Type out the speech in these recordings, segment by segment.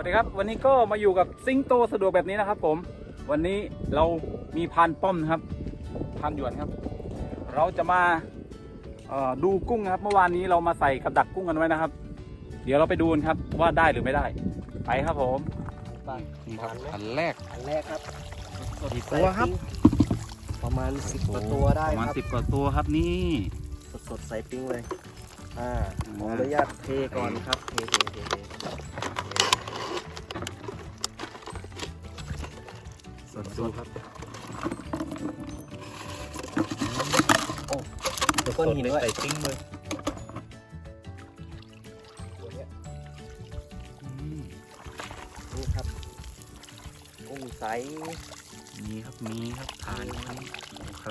วัสดีครับ วันนี้ก็มาอยู่กับซิงโตสะดวกแบบนี้นะครับ ผม วันนี้เรามีพานป้อมนะครับพานหยวนครับ เราจะมาเอ่อดูกุ้งนะครับเมื่อวานนี้เรามาใส่กับดักกุ้งกันไว้นะครับ เดี๋ยวเราไปดูกันครับว่าได้หรือไม่ได้ ไปครับผมไปนี่ครับพานไหมอันแรกอันแรกครับสดกี่ๆตัวครับใส่ปิ้งประมาณสิบกว่าตัวได้ประมาณครับสิบกว่าตัวครับนี่ สดสดๆใส่ปิ้งเลยอ่าอ่าขออนุญาตเทก่อนครับเทเทเท ดดูครับเดี๋ยวก้อนหินด้วยใส่ปิ้งเลยตัวเนี้ยอืมนี่ครับกุ้งใสมีครับมีครับทานครับโอเค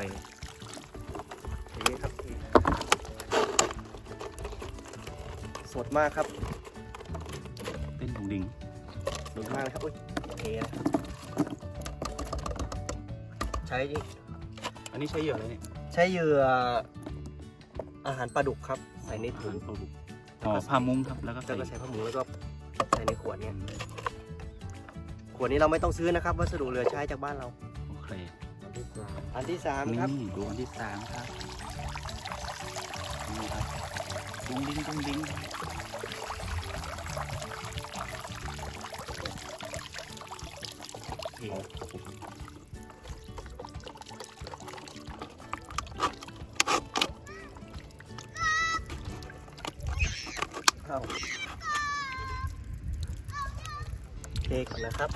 เทครับเทสดมากครับเต้นถุงดิ่งสดมากเลยครับอุ้ยเทนะครับ ใช้ อันนี้ใช้เหยื่ออะไรเนี่ยใช้เหยื่ออาหารปลาดุกครับใส่ในถุงปลาดุกห่อผ้ามุ้งครับแล้วก็แล้วก็ใส่ใช้ผ้าหมูแล้วก็ใส่ในขวดเนี่ยขวดนี้เราไม่ต้องซื้อนะครับ วัสดุเหลือใช้จากบ้านเรา โอเคอันที่สามครับนี่ดูอันที่สามครับนี่ครับดุ้งดิ้งดุ้งดิ้งเทเข้ เทก่อนนะครับ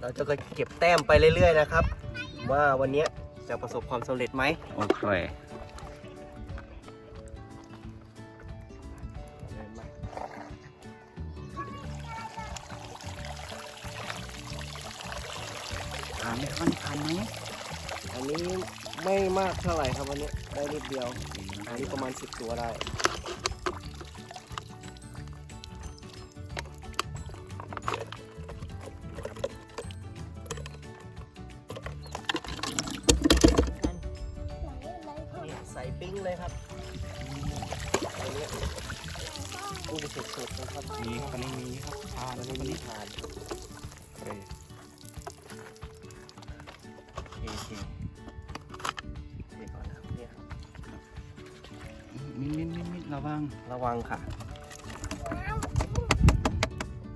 เราจะเก็บแต้มไปเรื่อยๆนะครับ ว่าวันนี้จะประสบความสำเร็จไหมโอเคทานไหมครับทานไหมอันนี้ไม่มากเท่าไหร่ครับวันนี้ได้นิดเดียวอั นนี้ประมาณ 10 ตัวได้นี่ใส่ปิ้งเลยครับอันนี้กุ้งสดๆนะครับมีครับอันนี้มีครับทาอันนี้มีทานโอเค ระวัง ระวังค่ะห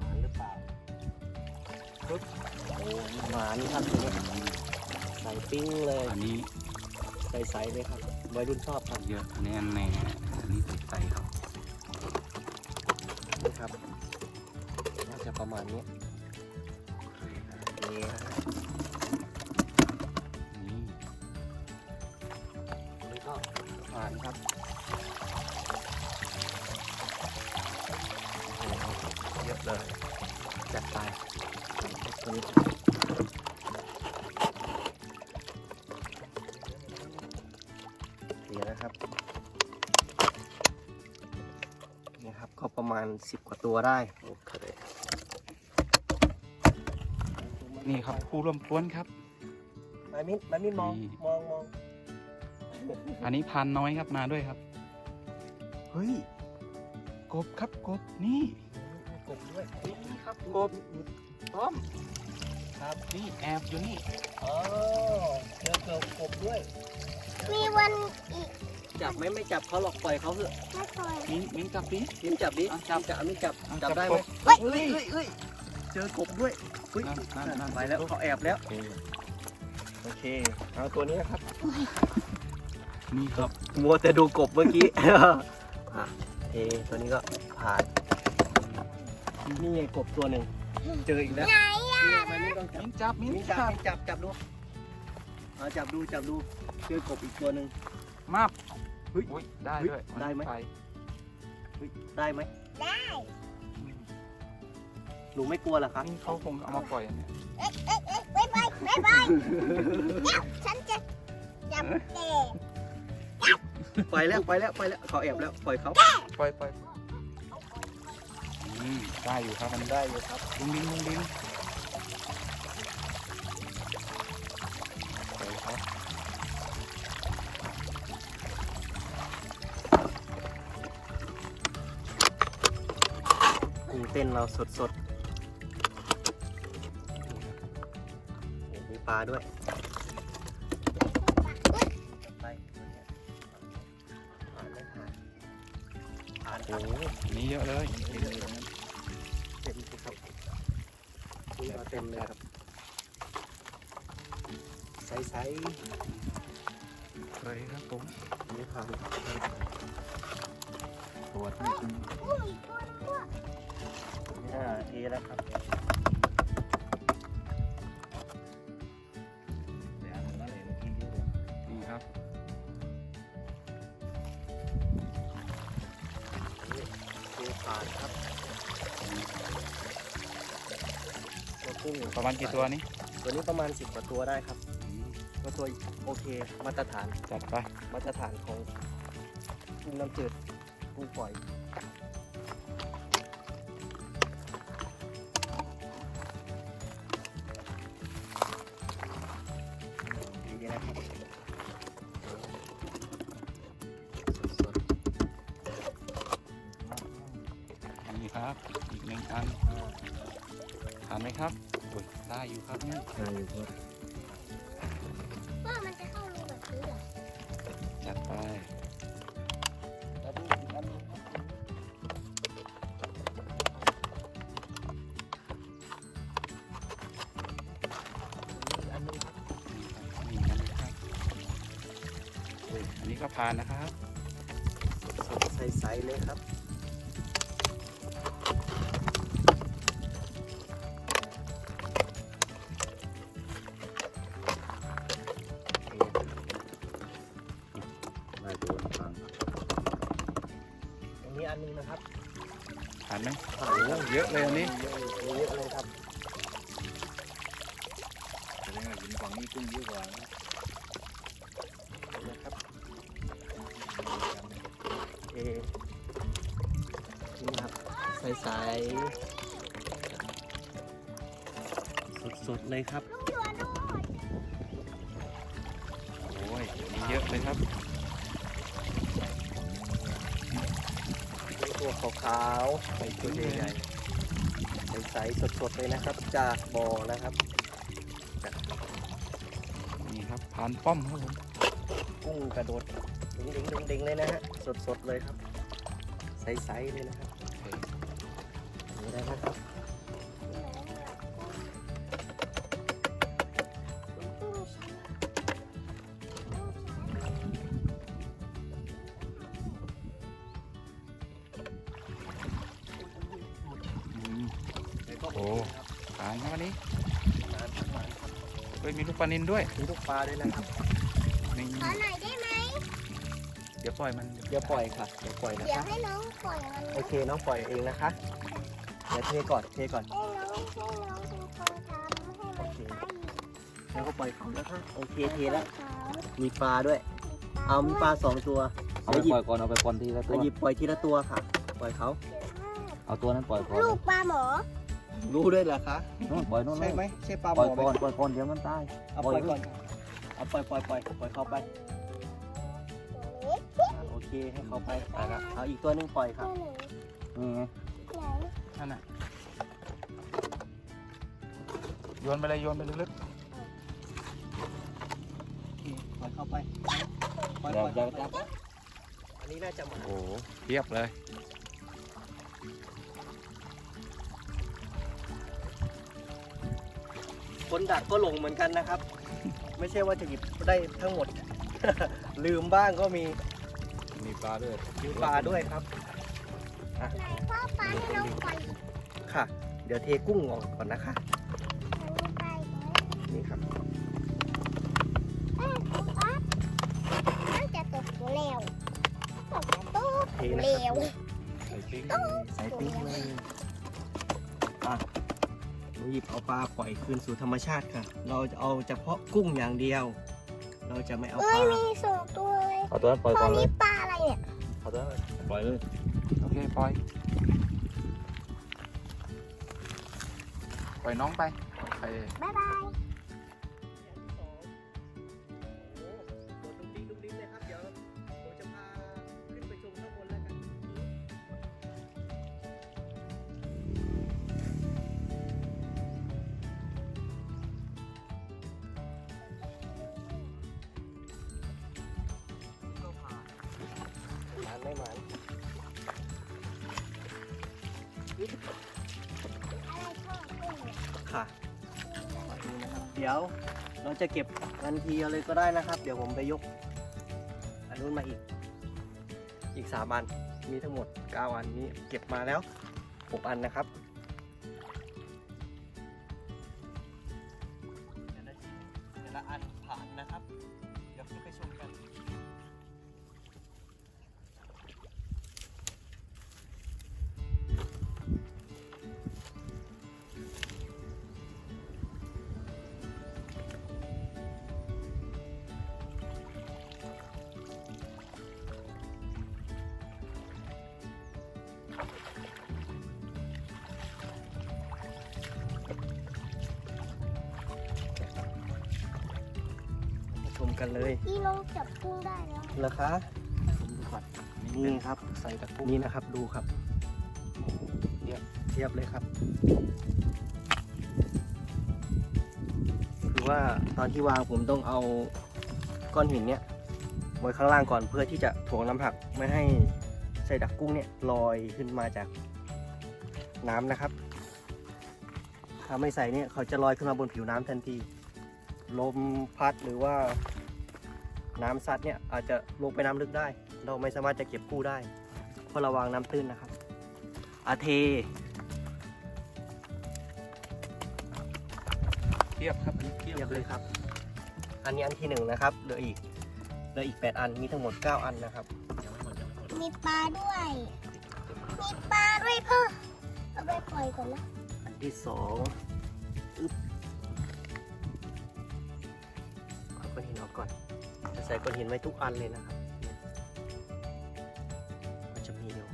วานหรือเปล่าปึ๊บโอ้หวานครับตัวนี้ใส่ปิ้งเลยอันนี้ใส่ๆเลยครับวัยรุ่นชอบครับเยอะอันนี้อันไหนอันนี้ใส่ใส่ครับนี่ครับน่าจะประมาณนี้โอเคครับนี่ฮะนี่นี่ก็หวานครับ อะเลยจัดไปตัวนี้นี่นะครับนี่ครับก็ประมาณ10กว่าตัวได้โอเคนี่ครับผู้ร่วมกวนครับ มามินมามินมองนี่ มองมองอันนี้พันน้อยครับมาด้วยครับ เฮ้ย กบครับกบนี่ ด้วยนี่ครับกบป้อมครับนี่แอบอยู่นี่อ๋อเจอเกิดกบด้วย มีวันจับไหมไม่จับเขาหรอกปล่อยเขาเถอะไม่เคยมิ้นมิ้นจับดิมินจับดิอะจับจับมินจับอะจับจับได้กไหมบเฮ้ยเฮ้ยเฮ้ยเจอกบด้วยเฮ้ยนั่นนั่นนั่นไปแล้วเขาแอบแล้วโอเคโอเคเอาตัวนี้นะครับนี่ครับมัวแต่ดูกบเมื่อกี้อะเอตัวนี้ก็ผ่าน นี่ไงกบตัวหนึ่งเจออีกแล้วไหนอะนี่มันไม่ต้องจับมิ้นจับมิ้นนี่จัจับบจับจับดูเอาจับดูจับดูเจอกบอีกตัวหนึ่ง มาบเฮ้ยอุ๊ยได้ด้วยได้ไหม ปเฮ้ยได้ไหมได้หนูไม่กลัวเหรอครับนี่เขาคงเอามาปล่อยอันเนี่ยบายบายบายบายเนี่ยฉันจะจับเตะไปแล้วไปแล้วไปแล้วเขาแอบแล้วปล่อยเขาปล่อยปล่อยอื มได้อยู่ครับมันได้อยู่ครับลุงดิ้งลุงดิ้งปล่อยครับเต้นเราสดสดโอ้มีปลาด้วย นี่อ่าเทแล้วครับนี่ครับเทผ่านครับตัวกุ้งประมาณกี่ตัวนี้ตัวนี้ประมาณสิบกว่าตัวได้ครับก็ตัวโอเคมาตรฐานจัดไปมาตรฐานของกุ้งน้ำจืดกุ้งปล่อย โอ้ยได้อยู่ครับนี่ๆได้อยู่ครับว่ามันจะเข้ารูแบบนี้เหรอจัดไปแล้วดูอีกอันหนึ่งครับอีกอันหนึงครับนี่ครับนี่ครับโอ้ยอันนี้ก็ผ่านนะครับ สดใสๆเลยครับ กุ้งเยอะกว่านะครับเอนี่ครับใสๆสดๆเลยครับลูกตัวน้อยโอ้ยมีเยอะเลยครับตัวขาวๆใส่ตัวใหญ่ๆใสๆสดๆเลยนะครับ จากบ่อนะครับานป้อมครับผมกุ้งกระโดดเด้งๆเด้งๆเลยนะฮะสดๆเลยครับ ใสๆเลยนะครับโอเคนี่ได้นะครับอืมโอ้ผ่านครับวันนี้ เฮ้ยมีลูกปลานินด้วย มีลูกปลาด้วยนะครับ นี่ขอหน่อยได้ไหม เดี๋ยวปล่อยมัน เดี๋ยวปล่อยค่ะ เดี๋ยวปล่อยนะเดี๋ยวคะ ให้น้องปล่อยมันโอเคน้องปล่อยเองนะคะ เดี๋ยวเทก่อนเทก่อนให้น้องให้น้องเป็นคนทำให้มันไปแล้วก็ปล่อยเขานะคะ โอเคเทแล้วเขามีปลาด้วย เอามีปลาสองตัวเอาเดี๋ยวหยิบไปปล่อยก่อนเอาไปปล่อยทีละตัวหยิบปล่อยทีละตัวค่ะ ปล่อยเขา เอาตัวนั้นปล่อยก่อนลูกปลาหมอ รู้ด้วยเหรอคะนู่นปล่อยนู่นเลใช่ยไหมใช่ปลาหปมล่อยอไหมก่อนปล่อยก่อนเดี๋ยวมันตาย เอาปล่อยก่อนเอาปล่อยปล่อยปล่อยปล่อยเขาไปอะโอเคให้เขาไปไปละเอาอีกตัวหนึงปล่อยค่ะนี่ไงนั่นน่ะโยนไปเลยโยนไปลึกปล่อยเขาไปปล่อยอย่าปล่อยอย่าจับอันนี้น่าจะหมาๆโอ้โหเทียบเลย คนดักก็หลงเหมือนกันนะครับ ไม่ใช่ว่าจะหยิบได้ทั้งหมด ลืมบ้างก็มีมีปลาด้วยมีปลาด้วยครับไหนพ่อปลาให้น้องปล่อยค่ะ เดี๋ยวเทกุ้งออกก่อนนะคะมันไปนี่ครับเอ้ยป๊ามันจะตกแล้วตกตกเทนะเร็ครับวใส่ปิ้งใส่ปิ้งเลยอะ หนูหยิบเอาปลาปล่อยคืนสู่ธรรมชาติค่ะ เราจะเอาเฉพาะกุ้งอย่างเดียว เราจะไม่เอาเอ้ปยลามีสองตัวเลยเอาตัวนั้นปล่อยตก่ออนนเลนี้ยปลาอะไรเนี่ยเอาตัวนั้นปล่อยเลยโอเคปล่อย ปล่อยน้องไปไปบ๊ายบาย งเนี่ยค่ะนี่นะครับเดี๋ยวเราจะเก็บทันทีเอาเลยก็ได้นะครับ เดี๋ยวผมไปยกอันนู้นมาอีก อีกสามอันมีทั้งหมดเก้าอันนี้เก็บมาแล้วหกอันนะครับ กันเลยพี่น้องจับกุ้งได้แล้วเหรอคะผมดูก่อนนี่ครับใส่ตะกุนี่นะครับดูครับเทียบเทียบเลยครับคือว่าตอนที่วางผมต้องเอาก้อนหินเนี้ยไว้ข้างล่างก่อนเพื่อที่จะถ่วงน้ำหนักไม่ให้ใส่ดักกุ้งเนี่ยลอยขึ้นมาจากน้ำนะครับ ถ้าไม่ใส่เนี่ยเขาจะลอยขึ้นมาบนผิวน้ำทันที ลมพัดหรือว่า น้ำซัดเนี่ยอาจจะลงไปน้ำลึกได้ เราไม่สามารถจะเก็บกู้ได้ เพราะเราวางน้ำตื้นนะครับ อาเท เทียบครับอันนี้เทียบเรียบเลยครับ อันนี้อันที่หนึ่งนะครับเหลืออีกเหลืออีก8อันมีทั้งหมด9อันนะครับ มีปลาด้วย มีปลาด้วยพ่อเอาไปปล่อยก่อนนะ อันที่สองอึ๊บเอาก้อนหินออกก่อน จะใส่ก้อนหินไว้ทุกอันเลยนะครับมันจะมีอยู่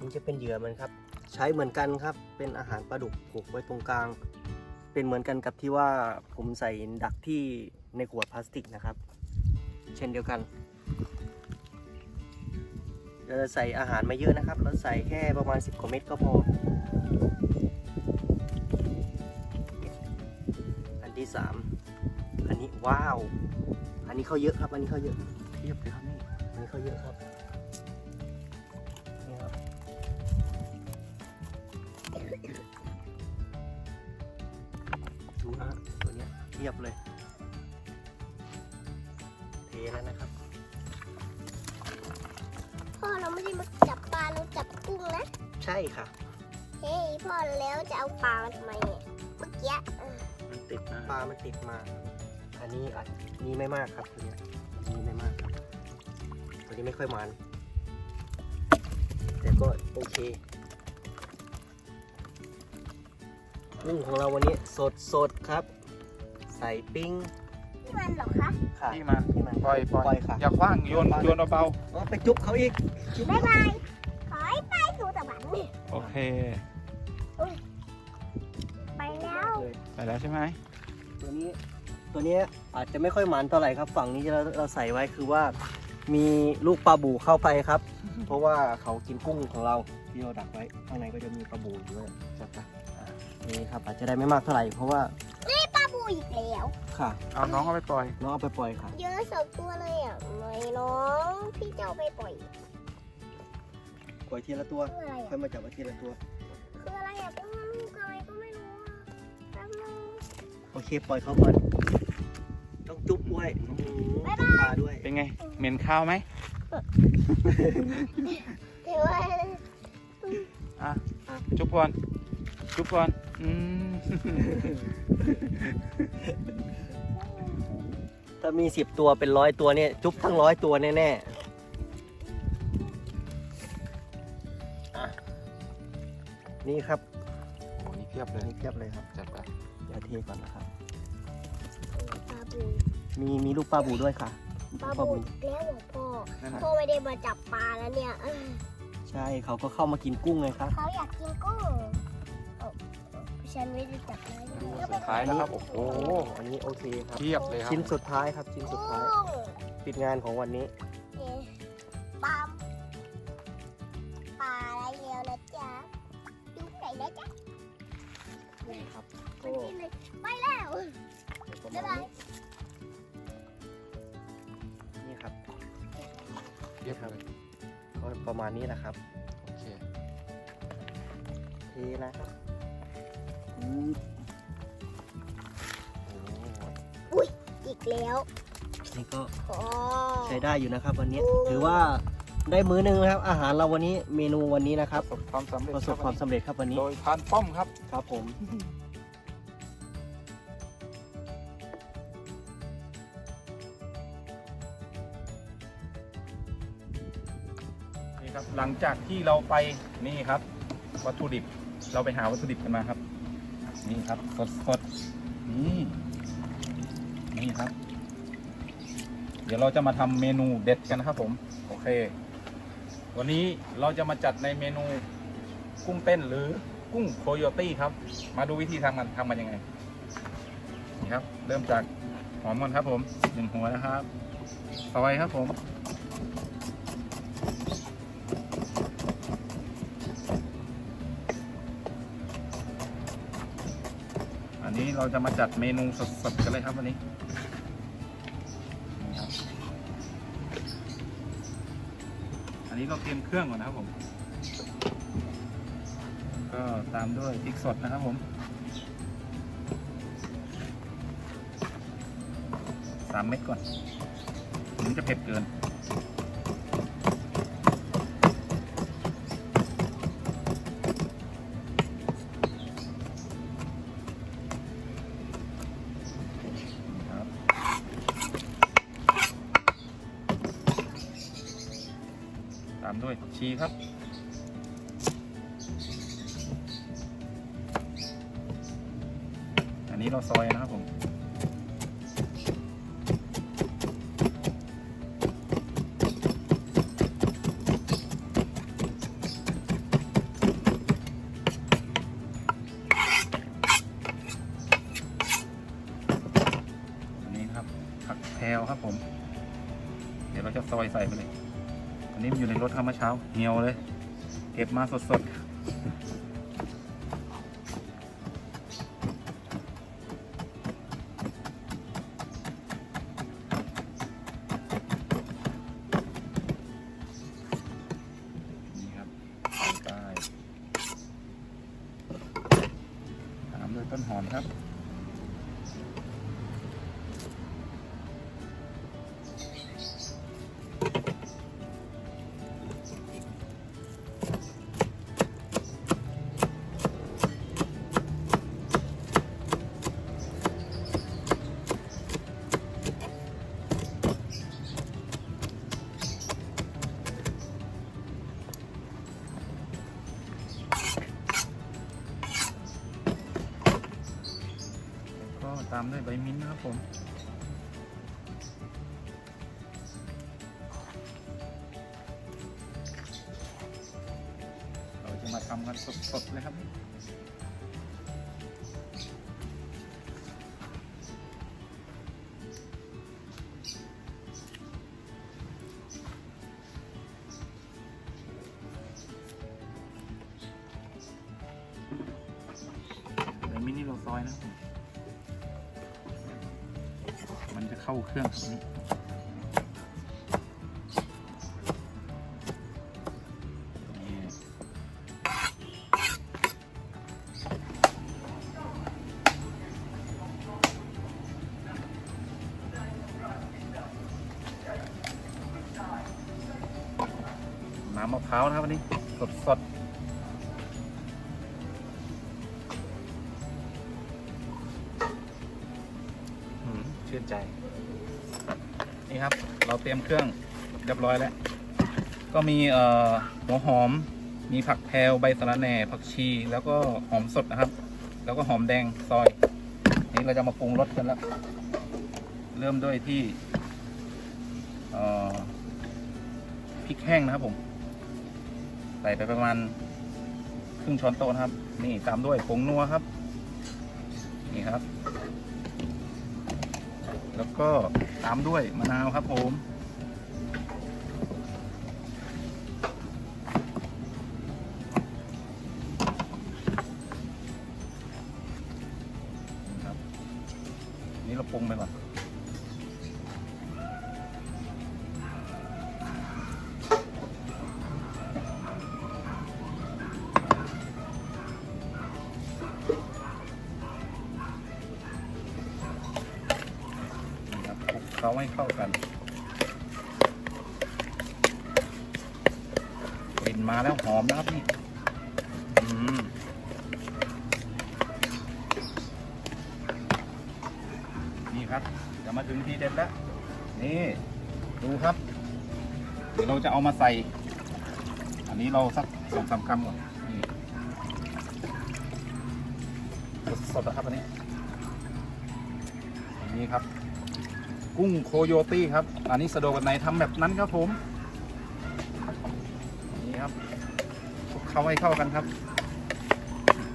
นี่จะเป็นเหยื่อมันครับ ใช้เหมือนกันครับ เป็นอาหารปลาดุกผูกไว้ตรงกลาง เป็นเหมือนกันกับที่ว่าผมใส่ดักที่ในขวดพลาสติกนะครับ เช่นเดียวกัน เราจะใส่อาหารไม่เยอะนะครับ เราใส่แค่ประมาณ 10กว่าเม็ดก็พอ อันที่ 3 อันนี้ว้าว อันนี้เขาเยอะครับ อันนี้เขาเยอะเทียบเลยครับนี่ อันนี้เขาเยอะครับนี่ครับ ดูนะตัวเนี้ยเทียบเลย เทแล้วนะครับ ช่ค่ะ เฮ้ยพ่อแล้วจะเอาปลามาทำไมเนี่ยเมื่อกี้เออมันติดนะปลามันติดมา อันนี้อาจนี้ไม่มากครับตัวเนี้ยอันนี้ไม่มากครับตัวนี้ไม่ค่อยมัน แต่ก็โอเคกุ้งของเราวันนี้สดสดๆครับ ใส่ปิ้งนี่มันเหรอคะค่ะ ที่มาที่มันปล่อยปล่ปล่ออยยค่ะ อย่าคว้างโยนโยนเบาอ๋อไปจุ๊บเขาอีก บ๊ายบายขอให้ไป สู่สวรรค์ๆโอเคไปแล้วเลยไปแล้วใช่ไหมตัวนี้ตัวนี้อาจจะไม่ค่อยหมันเท่าไหร่ครับ ฝั่งนี้เราเราใส่ไว้คือว่า มีลูกปลาบูเข้าไปครับ เพราะว่าเขากินกุ้งของเราที่เราดักไว้ข้างในก็จะมีปลาบูอยู่ด้วยจัดไปนี่ครับอาจจะได้ไม่มากเท่าไหร่เพราะว่าปลาบูอีกแล้ว ค่ะเอาน้องเอาไปปล่อย น้องเอาไปปล่อยค่ะ เยอะสองตัวเลยอะไม่น้อง พี่จะเอาไปปล่อย ปล่อยทีละตัวคืออะไรค่ออะยมาจับมาทีละตัว คืออะไรอะเป็นลูกอะไรก็ไม่รู้อะแป๊บนึง โอเค ปล่อยเขาก่อน ต้องจุ๊บด้วยอืมจุ๊บปลาด้วย เป็นไง เหม็นข้าวไหมเดี๋ยวว่าอะจุ๊บก่อนจุ๊บก่อนอืม ถ้ามีสิบตัวเป็นร้อยตัวเนี่ย จุ๊บทั้งร้อยตัวแน่ๆ นี่ครับโอ้นี่เพียบเลยนี่เทียบเลยครับจัดไปเดี๋ยวเทก่อนนะครับ ปลาบูมีมีลูกปลาบูด้วยค่ะปลาบูอีกแล้วเหรอพ่อนั่นน่ะพ่อไม่ได้มาจับปลาแล้วเนี่ยเออใช่เขาก็เข้ามากินกุ้งเลยครับ เขาอยากกินกุ้งเอ้าฉันไม่ได้จับเลยดูสุดท้ายนะครับ โอ้โหอันนี้โอเคครับเทียบเลยครับ ชิ้นสุดท้ายครับชิ้นสุดท้าย กุ้ง ปิดงานของวันนี้ นี่ครับเรียบร้อยก็ประมาณนี้นะครับโอเคเทนะครับโอ้โหอีกแล้วนี่ก็ใช้ได้อยู่นะครับ วันนี้ถือว่าได้มื้อหนึงนะครับ อาหารเราวันนี้เมนูวันนี้นะครับ ประสบความสำเร็จครับวันนี้ โดยทานป้อมครับ ครับผม หลังจากที่เราไปนี่ครับ วัตถุดิบเราไปหาวัตถุดิบกันมาครับ นี่ครับสดสดๆนี่นี่ครับ เดี๋ยวเราจะมาทำเมนูเด็ดกันนะครับผมโอเค วันนี้เราจะมาจัดในเมนูกุ้งเต้นหรือกุ้งโคโยตี้ครับ มาดูวิธีทำมันทำมันยังไงนี่ครับ เริ่มจากหอมก่อนครับผมหนึ่งหัวนะครับซอยครับผม เราจะมาจัดเมนูสดๆกันเลยครับวันนี้อันนี้เราเตรียมเครื่องก่อนนะครับผม ก็ตามด้วยพริกสดนะครับผมสามเม็ดก่อนถึงจะเผ็ดเกิน ชีครับ อันนี้เราซอยนะครับผมนี่ครับผักแพรวครับผม เดี๋ยวเราจะซอยใส่ไปเลย อันนี้มันอยู่ในรถครับเมื่อเช้าเหี่ยวเลย เก็บมาสดามด้วยใบมิ้นท์นะครับผม รื่องนี้นี่น้ำมะพร้าวนะครับวันนี้ สดสด มเครื่องเรียบร้อยแล้ว ก็มีเอ่อหัวหอม มีผักแพรวใบสะระแหน่ ผักชี แล้วก็หอมสดนะครับ แล้วก็หอมแดงซอย นี่เราจะมาปรุงรสกันแล้ว เริ่มด้วยที่เอ่อพริกแห้งนะครับผม ใส่ไปประมาณครึ่งช้อนโต๊ะนะครับ นี่ตามด้วยผงนัวครับ นี่ครับ แล้วก็ตามด้วยมะนาวครับผม งไปก่อน มาถึงทีเด็ดแล้ว นี่ดูครับ เดี๋ยวเราจะเอามาใส่ อันนี้เราสักสองสามคำก่อนนี่สดๆนะครับอันนี้อันนี้ครับ กุ้งโคโยตี้ครับ อันนี้สะดวกแบบไหนทำแบบนั้นครับผมนี่ครับเข้าให้เข้ากันครับ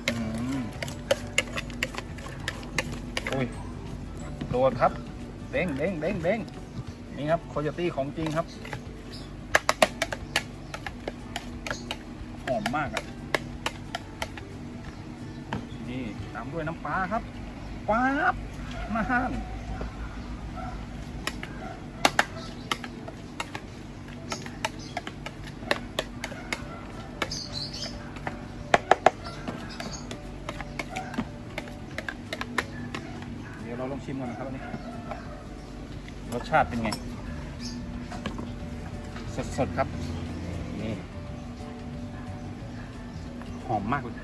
อโอ้ยโดดครับ เด้งเด้งเด้งเด้งนี่ครับโคโยตี้ของจริงครับ หอมมากอะนี่ตามด้วยน้ำปลาครับป๊าบมาห้าน ชาติเป็นไง สดๆครับ นี่ หอมมากเลย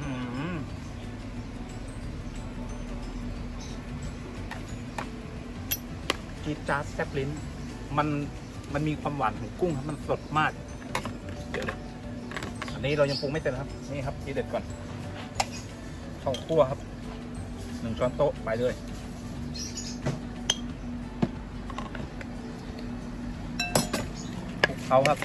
อืมจีจ๊าดแซบลิ้น มันมันมีความหวานของกุ้งครับ มันสดมาก เดี๋ยวอันนี้เรายังปรุงไม่เสร็จครับ นี่ครับทีเด็ดก่อนข้าวคั่วครับ หนึ่งช้อนโต๊ะไปเลย เขาครับ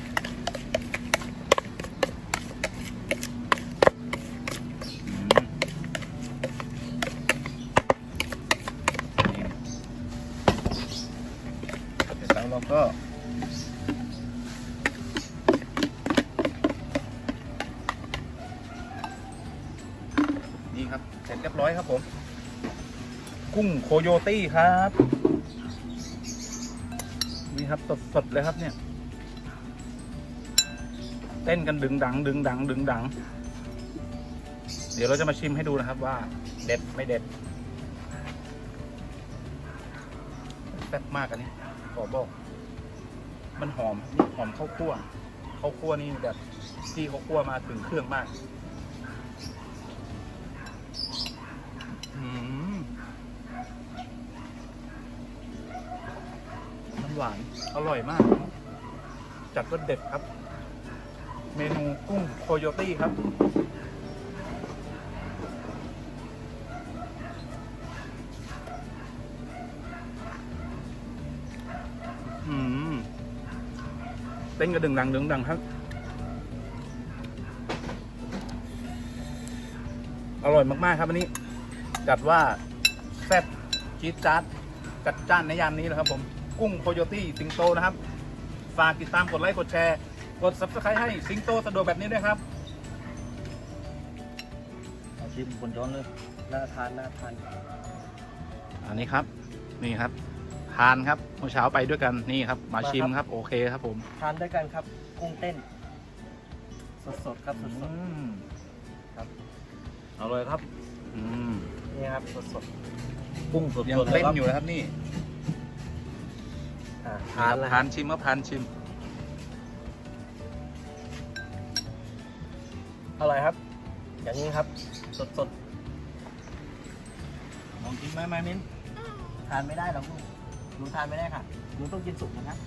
โคโยตี้ครับ นี่ครับสดๆเลยครับเนี่ย เต้นกันดึงดัง ดึงดัง ดึงดัง เดี๋ยวเราจะมาชิมให้ดูนะครับว่า เด็ดไม่เด็ดแซ่บมากอันนี้ขอบอก มันหอมนี่หอมข้าวคั่วข้าวคั่วนี่แบบที่เขาวคั่วมาถึงเครื่องมาก อืมมัน หวาน อร่อยมาก จัดว่าเด็ดครับ เมนูกุ้งโคโยตี้ครับ อืมเต้นกระดึงดังดึงดังครับ อร่อยมาก ๆ ครับอันนี้ จัดว่าแซ่บจี๊ดจ๊าดจัดจ้านในยามนี้นะครับผม กุ้งโคโยตี้สิงโตนะครับ ฝากติดตามกดไลค์กดแชร์ กด subscribe ให้สิงโตสะดวกแบบนี้ด้วยครับเอาชิมบนช้อนเลยน่าทานน่าทานอันนี้ครับนี่ครับ ทานครับเมื่อเช้าไปด้วยกันนี่ครับ มาชิมครับ โอเคครับผมทานด้วยกันครับกุ้งเต้น สดๆครับสอืดมอร่อยครับ อืมๆนี่ครับสดกุ้งสดยังๆเลยเต้นครับอยู่นะครับนี่ๆ อ่าทานแล้วทานชิมครับทานชิม อร่อยครับ อย่างนี้ครับ สดลองชิมไหมไหมมิ้นๆทานไม่ได้หรอกลูกหนูทานไม่ได้ค่ะหนูต้องกินสุกนะครับ